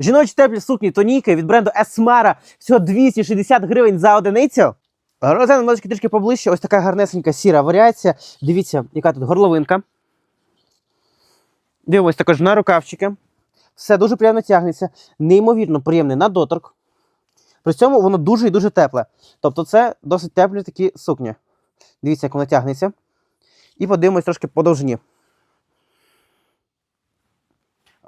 Жіночі теплі сукні тоніки від бренду Esmara всього 260 гривень за одиницю. Розглянемо ножки трішки поближче. Ось така гарнесенька сіра варіація. Дивіться, яка тут горловинка. Дивимось також на рукавчики. Все дуже приємно тягнеться, неймовірно приємний на доторк. При цьому воно дуже і дуже тепле. Тобто це досить теплі такі сукні. Дивіться, як воно тягнеться. І подивимось трошки по довжині.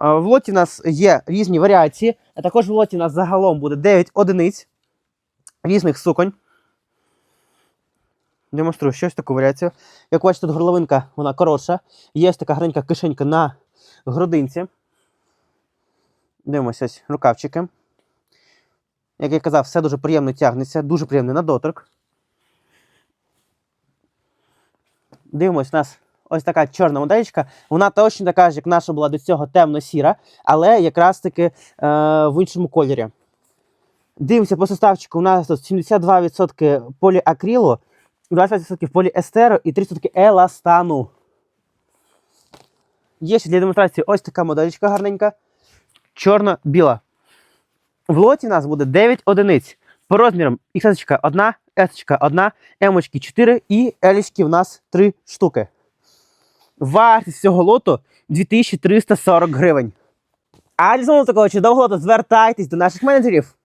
В лоті в нас є різні варіації, а також в лоті у нас загалом буде 9 одиниць різних суконь. Демонструю щось таку варіацію. Як бачите, тут горловинка вона коротша. Є ось така гарненька кишенька на грудинці. Дивимося ось рукавчики. Як я казав, все дуже приємно тягнеться, дуже приємний на доторк. Дивимось, у нас ось така чорна моделька. Вона точно така ж, як наша була до цього темно-сіра, але якраз таки е, в іншому кольорі. Дивимося по составчику. У нас тут 72% поліакрилу, 20% поліестеру і 30% еластану. Є ще для демонстрації ось така моделька гарненька. Чорно-біла. В лоті у нас буде 9 одиниць. По розмірам XS 1, S 1, M 4 і L в нас 3 штуки. Вартість цього лоту 2340 гривень. А для такого чудового лоту звертайтесь до наших менеджерів.